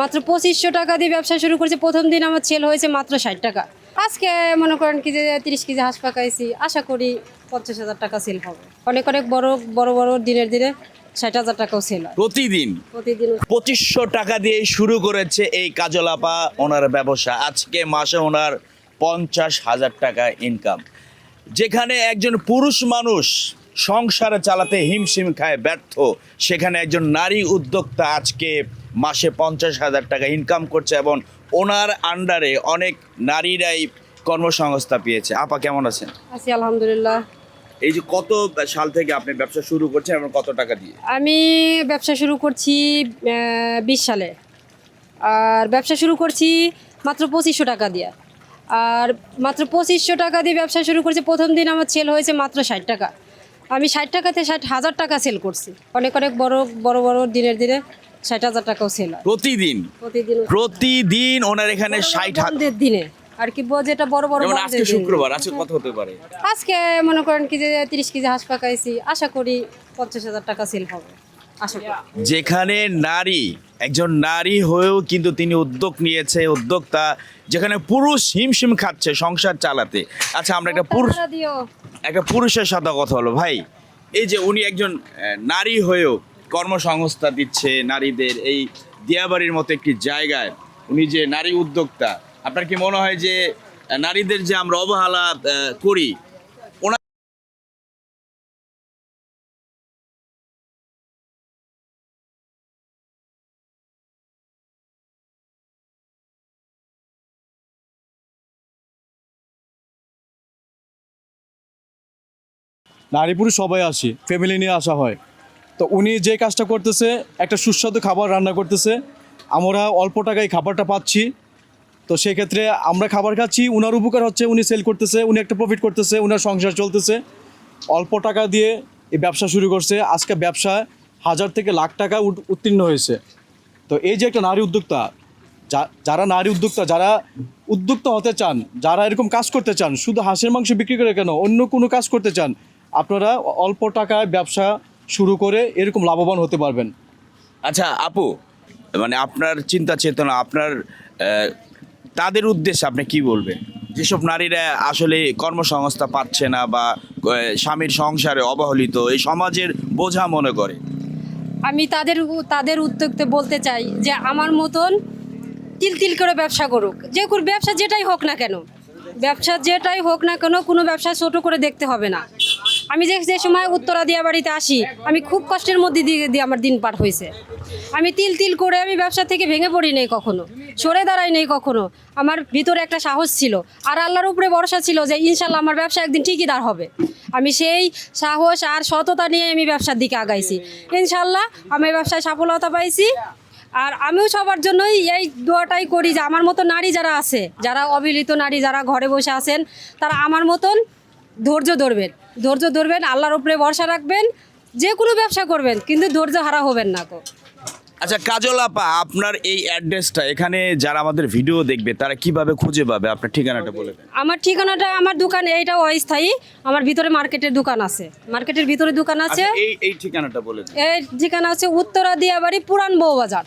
মাত্র পঁচিশশো টাকা দিয়ে ব্যবসা শুরু করেছে। প্রথম দিন আমার সেল হয়েছে মাত্র ষাট টাকা। আজকে মনে করেন কি যে তিরিশ কেজি হাঁস পাকাইছি। আশা করি পঞ্চাশ হাজার টাকা সেল হবে। অনেক অনেক বড় বড় বড় দিনের দিনে ষাট হাজার টাকাও সেল হয়। প্রতিদিন প্রতিদিন। পঁচিশশো টাকা দিয়ে শুরু করেছে এই কাজলাপা ওনার ব্যবসা। আজকে মাসে ওনার পঞ্চাশ হাজার টাকা ইনকাম যেখানে একজন পুরুষ মানুষ সংসারে চালাতে হিমশিম খায় ব্যর্থ। সেখানে একজন নারী উদ্যোক্তা আজকে মাসে পঞ্চাশ হাজার টাকা ইনকাম করছে এবং ওনার আন্ডারে অনেক নারীরাই কর্মসংস্থা পেয়েছে। আপা কেমন আছেন? আছি আলহামদুলিল্লাহ। এই যে কত সাল থেকে আপনি ব্যবসা শুরু করছেন এবং কত টাকা দিয়ে? আমি ব্যবসা শুরু করছি বিশ সালে। আর ব্যবসা শুরু করছি মাত্র পঁচিশশো টাকা দিয়ে। আর মাত্র পঁচিশশো টাকা দিয়ে ব্যবসা শুরু করছি প্রথম দিন আমার সেল হয়েছে মাত্র ষাট টাকা। আমি ষাট টাকাতে ষাট হাজার টাকা সেল করছি। অনেক অনেক বড় বড় বড় দিনের দিনে। ষাট হাজার টাকাও সেল হয় প্রতিদিন? প্রতিদিন। প্রতিদিন ওনার এখানে ষাট হাজার বন্ধের দিনে। আর কি ব- যেটা বড় বড় যেমন আজকে দিনে। শুক্রবার আজকে কত হতে পারে? আজকে মনে করেন কি যে তিরিশ কেজি হাঁস পাকাইছি আশা করি পঞ্চাশ হাজার টাকা সেল হবে। আশা করি। যেখানে নারী একজন নারী হয়েও কিন্তু তিনি উদ্যোগ নিয়েছে উদ্যোক্তা যেখানে পুরুষ হিমশিম খাচ্ছে সংসার চালাতে। আচ্ছা আমরা একটা পুরুষ টাকা দিও। একটা পুরুষের সাথে কথা হলো ভাই এই যে উনি একজন আহ, নারী হয়েও কর্মসংস্থা দিচ্ছে নারীদের এই দিয়াবাড়ির মতো একটি জায়গায়। উনি যে নারী উদ্যোক্তা, আপনার কি মনে হয় যে নারীদের যে আমরা অবহেলা করি নারী পুরুষ সবাই আসি ফ্যামিলি নিয়ে আসা হয়। তো উনি যে কাজটা করতেছে, একটা সুস্বাদু খাবার রান্না করতেছে। আমরা অল্প টাকায় খাবারটা পাচ্ছি। তো সেক্ষেত্রে আমরা খাবার খাচ্ছি, উনার উপকার হচ্ছে, উনি সেল করতেছে, উনি একটা প্রফিট করতেছে, উনার সংসার চলতেছে। অল্প টাকা দিয়ে এই ব্যবসা শুরু করছে। আজকে ব্যবসা হাজার থেকে লাখ টাকা উত- উত্তীর্ণ হয়েছে। তো এই যে একটা নারী উদ্যোক্তা যারা নারী উদ্যোক্তা, যারা উদ্যোক্তা হতে চান, যারা এরকম কাজ করতে চান, শুধু হাঁসের মাংস বিক্রি করে কেন, অন্য কোনো কাজ করতে চান, আপনারা অল্প টাকায় ব্যবসা শুরু করে এরকম লাভবান হতে পারবেন। আচ্ছা আপু মানে আপনার চিন্তা চেতনা আপনার তাদের উদ্দেশ্যে আপনি কি বলবেন? যেসব নারীরা আসলে কর্মসংস্থা পাচ্ছে না বা স্বামীর সংসারে অবহেলিত এই সমাজের বোঝা মনে করে। আমি তাদের তাদের উদ্যোগতে বলতে চাই যে আমার মতন তিল তিল করে ব্যবসা করুক। যে কোনো ব্যবসা যেটাই হোক না কেন ব্যবসা যেটাই হোক না কেন কোনো ব্যবসা ছোট করে দেখতে হবে না। আমি যে যে সময় উত্তরা দিয়া বাড়িতে আসি, আমি খুব কষ্টের মধ্যে দিয়ে দিয়ে আমার দিন পার হয়েছে। আমি তিল তিল করে আমি ব্যবসা থেকে ভেঙে পড়ি নেই কখনো, সরে দাঁড়াই নেই কখনো। আমার ভিতরে একটা সাহস ছিল। আর আল্লাহর উপরে ভরসা ছিল যে ইনশাল্লাহ আমার ব্যবসা একদিন ঠিকই দাঁড় হবে। আমি সেই সাহস আর সততা নিয়ে আমি ব্যবসার দিকে আগাইছি। ইনশাল্লাহ আমি ব্যবসায় সফলতা পাইছি। আর আমিও সবার জন্যই এই দোয়াটাই করি যে আমার মতো নারী যারা আছে, যারা অবিলিত নারী যারা ঘরে বসে আছেন, তারা আমার মতন ধৈর্য ধরবেন। ধৈর্য ধরবেন আল্লাহর উপরে ভরসা রাখবেন যে কোনো ব্যবসা করবেন কিন্তু ধৈর্য হারা হবেন না কো আচ্ছা কাজল আপা আপনার এই অ্যাড্রেসটা এখানে যারা আমাদের ভিডিও দেখবে তারা কীভাবে খুঁজে পাবে? আপনার ঠিকানাটা বলে আমার ঠিকানাটা আমার দোকান এইটাও অস্থায়ী। আমার ভিতরে মার্কেটের দোকান আছে। মার্কেটের ভিতরে দোকান আছে। আচ্ছা, এই এই ঠিকানাটা বলে এই ঠিকানা হচ্ছে উত্তরা দিয়াবাড়ি পুরান বউবাজার।